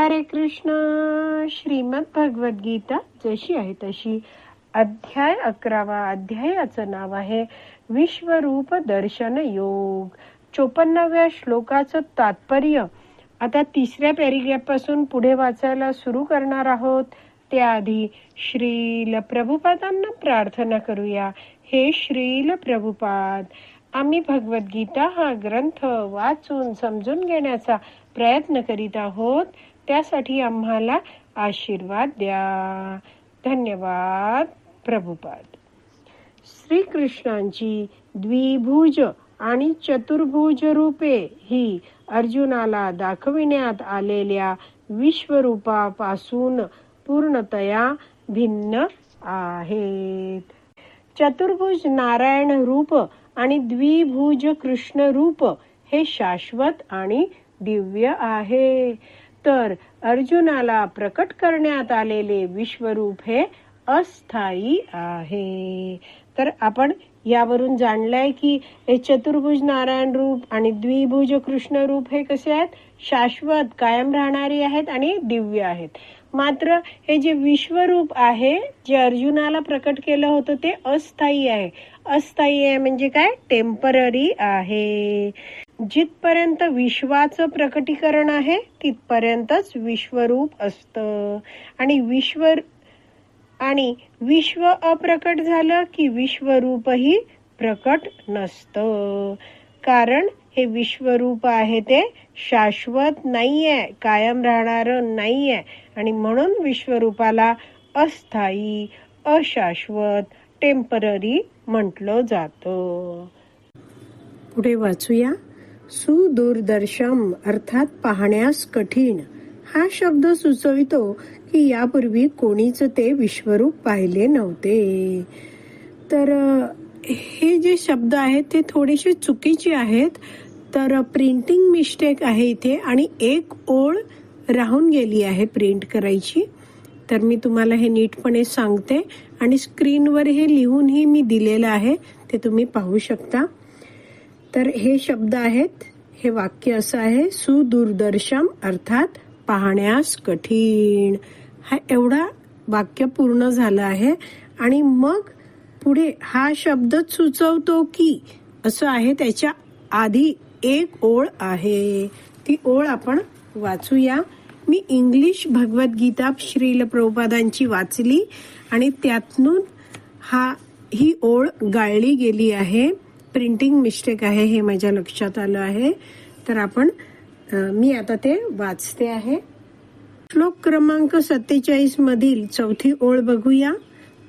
हरे कृष्ण. श्रीमद भगवत गीता जशी आहे तशी. अध्याय अकरावा. अध्यायाचं नाव आहे विश्वरूप दर्शन योग. चोपन्नाव्या श्लोकाचं तात्पर्य. आता तिसऱ्या पॅरिग्राफपासून पुढे वाचायला सुरू करणार आहोत. त्याआधी श्रील प्रभुपादांना प्रार्थना करूया. हे श्रील प्रभुपाद आम्ही भगवद्गीता हा ग्रंथ वाचून समजून घेण्याचा प्रयत्न करीत आहोत. त्यासाठी आम्हाला आशीर्वाद द्या. धन्यवाद प्रभुपाद. श्रीकृष्णांची द्विभुज आणि चतुर्भुज रूपे ही अर्जुनाला दाखविण्यात आलेल्या विश्वरूपापासून पूर्णतया भिन्न आहेत. चतुर्भुज नारायण रूप आणि द्विभुज कृष्ण रूप हे शाश्वत आणि दिव्य आहे. तर अर्जुनाला प्रकट करण्यात आलेले विश्वरूप हे अस्थायी आहे. तर आपण यावरून जाणलंय की हे चतुर्भुज नारायण रूप आणि द्विभुज कृष्ण रूप हे कसे आहेत? शाश्वत कायम राहणारी आहेत आणि दिव्य आहेत. मात्र हे जे विश्वरूप आहे जे अर्जुनाला प्रकट केलं होतं ते अस्थायी आहे. अस्थायी आहे म्हणजे काय? टेंपररी आहे. जिथपर्यंत विश्वाचं प्रकटीकरण आहे तिथपर्यंतच विश्वरूप असतं. आणि विश्व आणि विश्व अप्रकट झालं की विश्वरूपही प्रकट नसतं. कारण हे विश्वरूप आहे ते शाश्वत नाहीये कायम राहणार नाहीये. आणि म्हणून विश्वरूपाला अस्थायी अशाश्वत टेंपररी म्हटलं जातं. पुढे वाचूया. सुदूरदर्शम अर्थात पाहण्यास कठीण. हा शब्द सुचवितो की यापूर्वी कोणीच ते विश्वरूप पाहिले नव्हते. तर हे जे शब्द आहेत ते थोडेसे चुकीचे आहेत. तर प्रिंटिंग मिस्टेक आहे इथे आणि एक ओळ राहून गेली आहे प्रिंट करायची. तर मी तुम्हाला हे नीटपणे सांगते आणि स्क्रीनवर हे लिहूनही मी दिलेलं आहे ते तुम्ही पाहू शकता. तर हे शब्द आहेत हे वाक्य असं आहे सुदूरदर्शम अर्थात पाहण्यास कठीण. हा एवढा वाक्य पूर्ण झालं आहे. आणि मग पुढे हा शब्दच सुचवतो की असं आहे त्याच्या आधी एक ओळ आहे. ती ओळ आपण वाचूया. मी इंग्लिश भगवद्गीता श्रील प्रभुपादांची वाचली आणि त्यातून हा ही ओळ गाळली गेली आहे. प्रिंटिंग मिस्टेक आहे हे माझ्या लक्षात आलं आहे. तर आपण मी आता ते वाचते आहे. श्लोक क्रमांक सत्तेचाळीस मधील चौथी ओळ बघूया.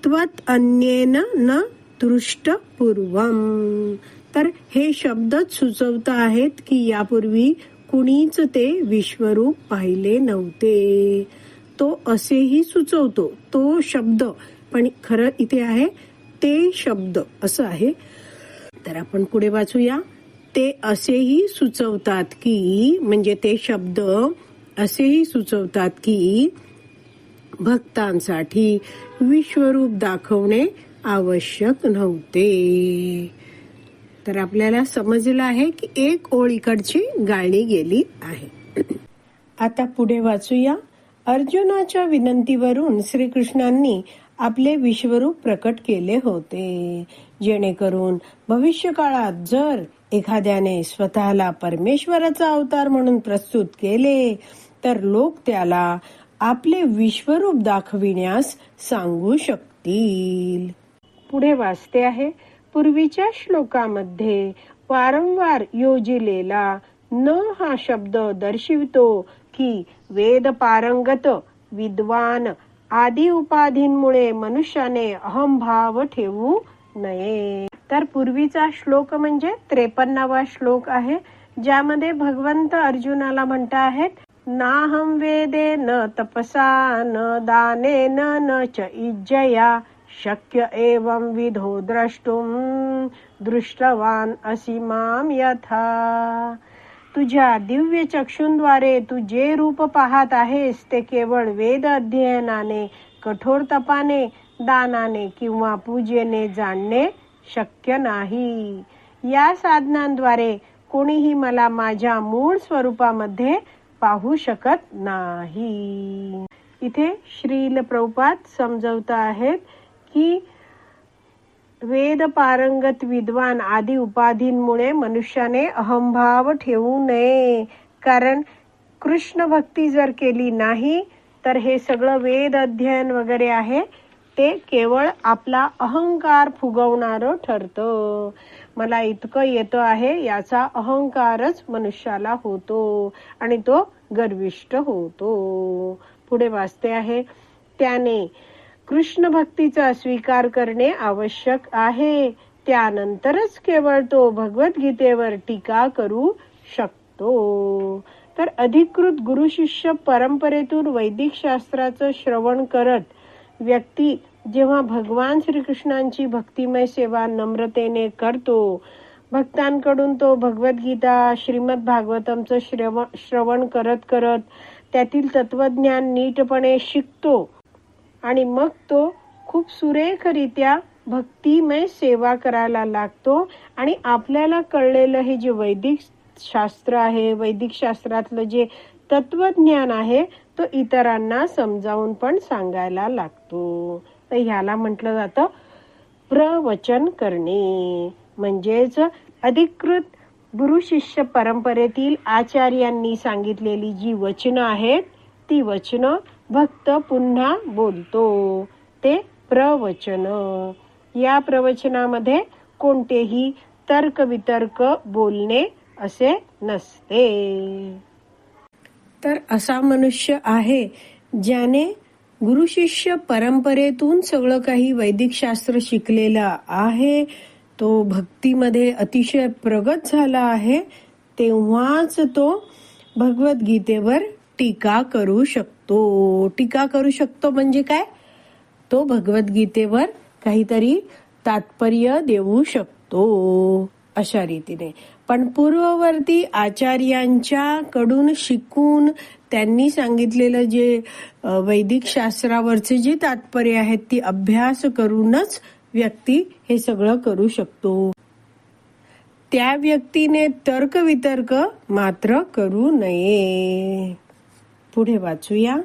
त्वत अन्येन न दृष्ट पूर्वम तर हे शब्दच सुचवत आहेत की यापूर्वी कुणीच ते विश्वरूप पाहिले नव्हते. तो असेही सुचवतो तो शब्द पण खरं इथे आहे ते शब्द असं आहे. तर आपण पुढे वाचूया. ते असेही सुचवतात की म्हणजे ते शब्द असेही सुचवतात की भक्तांसाठी विश्वरूप दाखवणे आवश्यक नव्हते. तर आपल्याला समजलं आहे की एक ओळ इकडची गाळली गेली आहे. आता पुढे वाचूया. अर्जुनाच्या विनंतीवरून श्रीकृष्णांनी आपले विश्वरूप प्रकट केले होते. जेणेकरून भविष्य काळात जर एखाद्याने स्वतःला परमेश्वराचा अवतार म्हणून प्रस्तुत केले तर लोक त्याला आपले विश्वरूप दाखविण्यास सांगू शकतील. पुढे वाचते आहे पूर्वीच्या श्लोकामध्ये वारंवार योजिलेला न हा शब्द दर्शवितो की वेद पारंगत विद्वान आदी उपाधींमुळे मनुष्याने अहंभाव ठेवू नये. तर पूर्वीचा श्लोक म्हणजे त्रेपन्नावा श्लोक आहे ज्यामध्ये भगवंत अर्जुनाला म्हणता आहेत नाहम वेदे न तपसा न दाने न च इज्जया शक्य एवं विधो द्रष्टुम दृष्टवान असी माम यथा. तुझ्या दिव्य चक्षूंद्वारे तू जे रूप पाहत आहेस ते केवळ वेद अध्ययनाने कठोर तपाने दानाने किंवा पूजेने जाणणे शक्य नाही. या साधनांद्वारे कोणीही मला माझ्या मूळ स्वरूपामध्ये पाहू शकत नाही. इथे श्रील प्रभुपाद समजवत आहेत की वेद पारंगत विद्वान आदी उपाधींमुळे मनुष्याने अहंभाव ठेवू नये. कारण कृष्ण भक्ती जर केली नाही तर हे सगळं वेद अध्ययन वगैरे आहे. ते केवळ आपला अहंकार फुगवणारं ठरतं. मला इतकं येतं आहे याचा अहंकारच मनुष्याला होतो आणि तो गर्विष्ट होतो. पुढे वाचते आहे त्याने कृष्ण भक्तीचा स्वीकार करणे आवश्यक आहे. त्यानंतरच केवळ तो भगवद्गीतेवर टीका करू शकतो. तर अधिकृत गुरु शिष्य परंपरेतून वैदिक शास्त्राचं श्रवण करत व्यक्ती जेव्हा भगवान श्रीकृष्णांची भक्तिमय सेवा नम्रतेने करतो भक्तांकडून तो भगवद्गीता श्रीमद भागवतमचं श्रवण श्रवण करत करत त्यातील तत्वज्ञान नीटपणे शिकतो आणि मग तो खूप सुरेखरित्या भक्तिमय सेवा करायला लागतो. आणि आपल्याला कळलेलं हे जे वैदिक शास्त्र आहे वैदिक शास्त्रातलं जे तत्वज्ञान आहे तो इतरांना समजावून पण सांगायला लागतो. तर ह्याला म्हटलं जातं प्रवचन करणे. म्हणजेच अधिकृत गुरु शिष्य परंपरेतील आचार्यांनी सांगितलेली जी वचनं आहेत ती वचनं भक्त पुन्हा बोलतो. ते प्रवचन. या प्रवचनामध्ये कोणतेही तर्कवितर्क बोलणे असे नसते. तर असा मनुष्य आहे ज्याने गुरु शिष्य परंपरेतून सगळं काही वैदिक शास्त्र शिकलेला आहे तो भक्तीमध्ये अतिशय प्रगत झाला आहे तेव्हाच तो भगवद्गीतेवर टीका करू शकतो. टीका करू शकतो म्हणजे काय? तो भगवद्गीतेवर काहीतरी तात्पर्य देऊ शकतो अशा रीतीने. पण पूर्ववर्ती आचार्यांच्या कडून शिकून त्यांनी सांगितलेलं जे वैदिक शास्त्रावरचे जे तात्पर्य आहेत ती अभ्यास करूनच व्यक्ती हे सगळं करू शकतो. त्या व्यक्तीने तर्क वितर्क मात्र करू नये. पुढे वाचूया.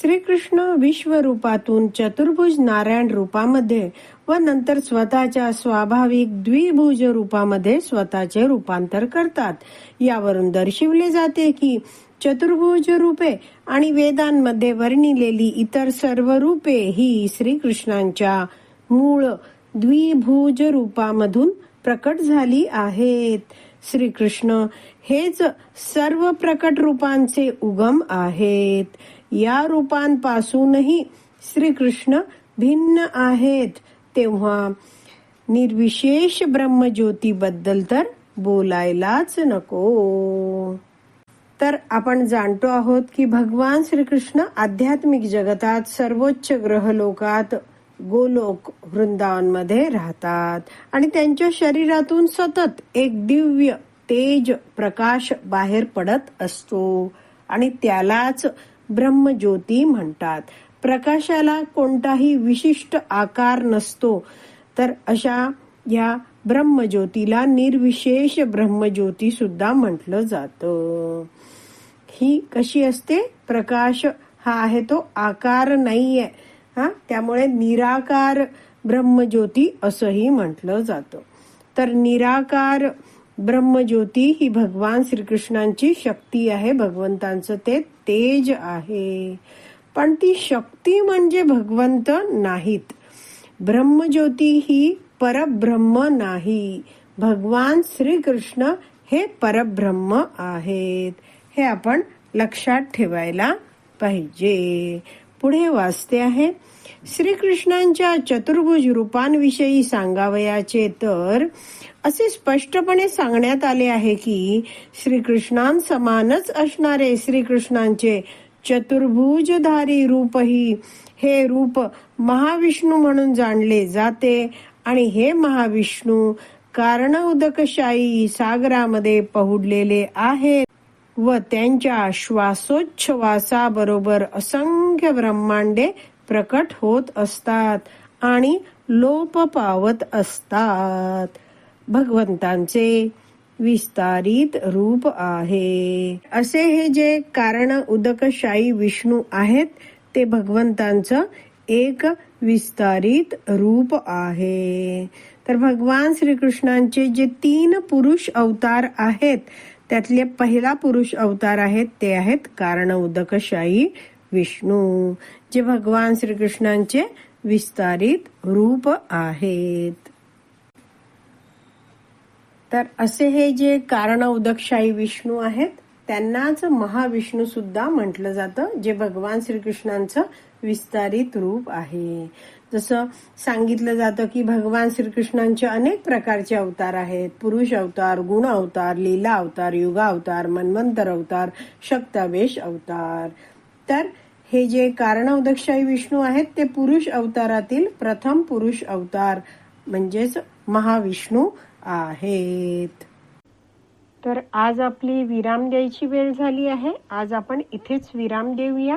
श्रीकृष्ण विश्वरूपातून चतुर्भुज नारायण रूपामध्ये व नंतर स्वतःच्या स्वाभाविक द्विभुज रूपामध्ये स्वतःचे रूपांतर करतात. यावरून दर्शविले जाते की चतुर्भुज रूपे आणि वेदांमध्ये वर्णिलेली इतर सर्व रूपे ही श्रीकृष्णांच्या मूळ द्विभुज रूपामधून प्रकट झाली आहेत. श्रीकृष्ण हेच सर्व प्रकट रूपांचे उगम आहेत. या रूपांपासूनही श्रीकृष्ण भिन्न आहेत. तेव्हा निर्विशेष ब्रह्मज्योतीबद्दल तर बोलायलाच नको. तर आपण जाणतो आहोत की भगवान श्रीकृष्ण आध्यात्मिक जगतात सर्वोच्च ग्रहलोकात गोलोक वृंदावनमध्ये राहतात. आणि त्यांच्या शरीरातून सतत एक दिव्य तेज प्रकाश बाहेर पडत असतो. आणि त्यालाच ब्रह्मज्योती म्हणतात. प्रकाशाला कोणताही विशिष्ट आकार नसतो. तर अशा या ब्रह्मज्योतीला निर्विशेष ब्रह्मज्योती सुद्धा म्हटलं जातं. ही कशी असते? प्रकाश हा आहे तो आकार नाहीये. हा? त्यामुळे निराकार ब्रह्मज्योती असंही म्हटलं जातं. तर निराकार ब्रह्मज्योती ही भगवान श्रीकृष्णांची शक्ती आहे भगवंतांचं ते तेज आहे. पण ती शक्ती म्हणजे भगवंत नाहीत. ब्रह्मज्योती ही परब्रह्म नाही. भगवान श्रीकृष्ण हे परब्रह्म आहेत. हे आपण लक्षात ठेवायला पाहिजे. पुढे वाचते आहे श्रीकृष्णांच्या चतुर्भुज रूपांविषयी सांगावयाचे तर असे स्पष्टपणे सांगण्यात आले आहे की श्रीकृष्णांसमानच असणारे श्रीकृष्णांचे चतुर्भुजधारी रूपही हे रूप महाविष्णू म्हणून जाणले जाते आणि हे महाविष्णू कारण उदकशाही सागरामध्ये पहुडलेले आहेत. व त्यांच्या श्वासोच्छवासाबरोबर असंख्य ब्रह्मांडे प्रकट होत असतात आणि लोप पावत असतात. भगवंतांचे विस्तारित रूप आहे. असे हे जे कारण उदकशाही विष्णू आहेत ते भगवंतांचं एक विस्तारित रूप आहे. तर भगवान श्रीकृष्णांचे जे तीन पुरुष अवतार आहेत त्यातले पहिला पुरुष अवतार आहेत ते आहेत कारण उदकशाही विष्णू जे भगवान श्रीकृष्णांचे विस्तारित रूप आहेत. तर असे हे जे कारण उदकशाही विष्णू आहेत त्यांनाच महाविष्णू सुद्धा म्हटलं जातं जे भगवान श्रीकृष्णांचं विस्तारित रूप आहे. जसं सांगितलं जातं की भगवान श्रीकृष्णांचे अनेक प्रकारचे अवतार आहेत. पुरुष अवतार गुण अवतार लीला अवतार युगा अवतार मन्वंतर अवतार शक्तावेश अवतार. तर हे जे कारणवदक्षाई विष्णू आहेत ते पुरुष अवतारातील प्रथम पुरुष अवतार म्हणजेच महाविष्णू आहेत. तर आज आपली विराम द्यायची वेळ झाली आहे. आज आपण इथेच विराम देऊया.